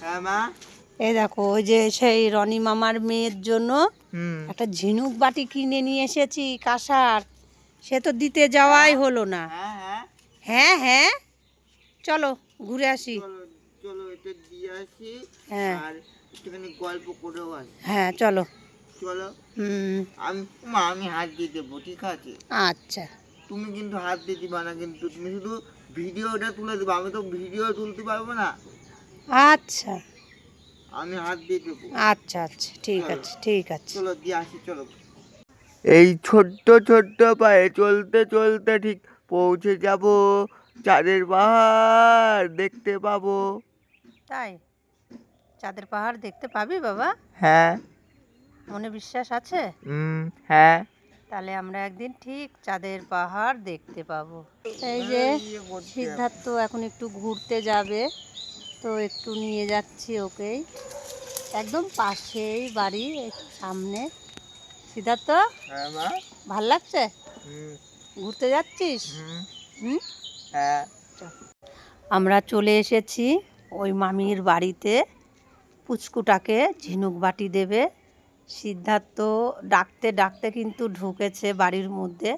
হ্যাঁ মা। এই দেখো ওই যে সেই রনি মামার মেয়ের জন্য একটা ঝিনুক বাটি কিনে নিয়ে এসেছি কাঁসার। সে তো দিতে যাওয়াই হলো না। হ্যাঁ হ্যাঁ। হ্যাঁ হ্যাঁ। চলো ঘুরে আসি। চলো চলো এটা দিয়ে আসি। হ্যাঁ। আর একটুখানি গল্প করেও আসি। হ্যাঁ চলো। চলো। হুম। আমি মা আমি হাত দিয়ে দেবো ঠিক আছে? আচ্ছা। তুমি কিন্তু হাত দিয়ে দিবা না কিন্তু। তুমি শুধু ভিডিওটা তুলে দেবো। আমি তো ভিডিও তুলতে পারব না। আচ্ছা। আমি হাত দিয়ে দেবো। আচ্ছা আচ্ছা ঠিক আছে ঠিক আছে। চলো দিয়ে আসি চলো। এই ছোট্ট ছোট্ট পায়ে চলতে চলতে ঠিক পৌঁছে যাব। চাঁদের পাহাড় দেখতে পাবো। তাই? চাঁদের পাহাড় দেখতে পাবি বাবা? হ্যাঁ। মনে বিশ্বাস আছে? হুম হ্যাঁ। তাহলে আমরা একদিন ঠিক চাঁদের পাহাড় দেখতে পাবো। এই যে সিদ্ধার্থ এখন একটু ঘুরতে যাবে। তো একটু নিয়ে যাচ্ছি ওকেই। একদম পাশেই বাড়ি সামনে। সিদ্ধার্থ হ্যাঁ ভালো লাগছে? ঘুরতে যাচ্ছিস? হুম। হ্যাঁ। আমরা চলে এসেছি ওই মামির বাড়িতে। পুচকুটাকে ঝিনুক বাটি দেবে। সিদ্ধার্থ ডাকতে ডাকতে কিন্তু ঢুকেছে বাড়ির মধ্যে।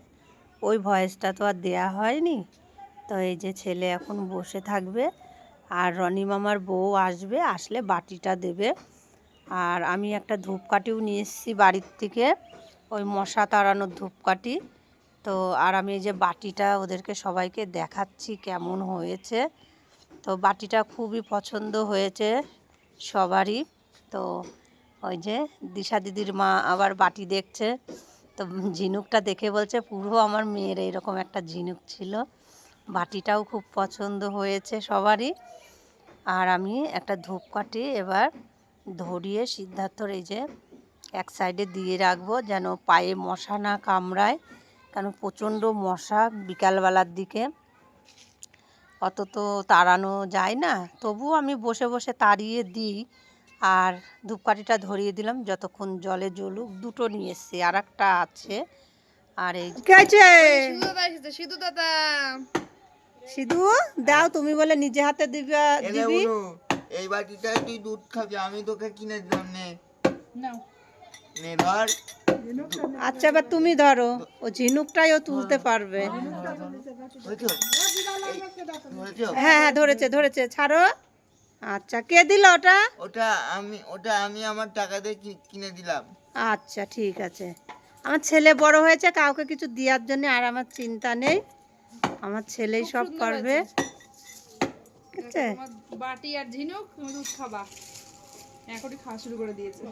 ওই ভয়েসটা তো আর দেয়া হয়নি। তো এই যে ছেলে এখন বসে থাকবে। আর রনি মামার বউ আসবে, আসলে বাটিটা দেবে। আর আমি একটা ধূপকাঠিও নিয়ে এসেছি বাড়ির থেকে, ওই মশা তাড়ানোর ধূপকাঠি। তো আর আমি এই যে বাটিটা ওদেরকে সবাইকে দেখাচ্ছি কেমন হয়েছে। তো বাটিটা খুবই পছন্দ হয়েছে সবারই। তো ওই যে দিশা দিদির মা আবার বাটি দেখছে। তো ঝিনুকটা দেখে বলছে, পুরো আমার মেয়ের এইরকম একটা ঝিনুক ছিল। বাটিটাও খুব পছন্দ হয়েছে সবারই। আর আমি একটা ধূপকাঠি এবার ধরিয়ে সিদ্ধার্থর এই যে এক সাইডে দিয়ে রাখব যেন পায়ে মশা না কামড়ায় কারণ প্রচণ্ড মশা বিকালবেলার দিকে। অত তো তাড়ানো যায় না তবুও আমি বসে বসে তাড়িয়ে দিই। আর ধূপকাঠিটা ধরিয়ে দিলাম যতক্ষণ জলে জ্বলুক দুটো নিয়ে এসছি আর একটা আছে? আর এই সিধু দাদা। সিধু দাও তুমি বলে নিজে হাতে দিবা দিবি। এই বাটিটায় তুই দুধ খাবি আমি তোকে কিনে দিলাম নে। নে ধর। আচ্ছা এবার তুমি ধরো। ও ঝিনুকটাই ও তুলতে পারবে? এই, ধরেছো? হ্যাঁ হ্যাঁ ধরেছে ধরেছে ছাড়ো। আচ্ছা কে দিল ওটা? ওটা আমি ওটা আমি আমার টাকা দিয়ে কি- কিনে দিলাম। আচ্ছা ঠিক আছে। আমার ছেলে বড় হয়েছে কাউকে কিছু দেওয়ার জন্য আর আমার চিন্তা নেই। আমার ছেলেই সব পারবে। বাটি আর ঝিনুক দুধ খাবা। এখনই খাওয়া শুরু করে দিয়েছে।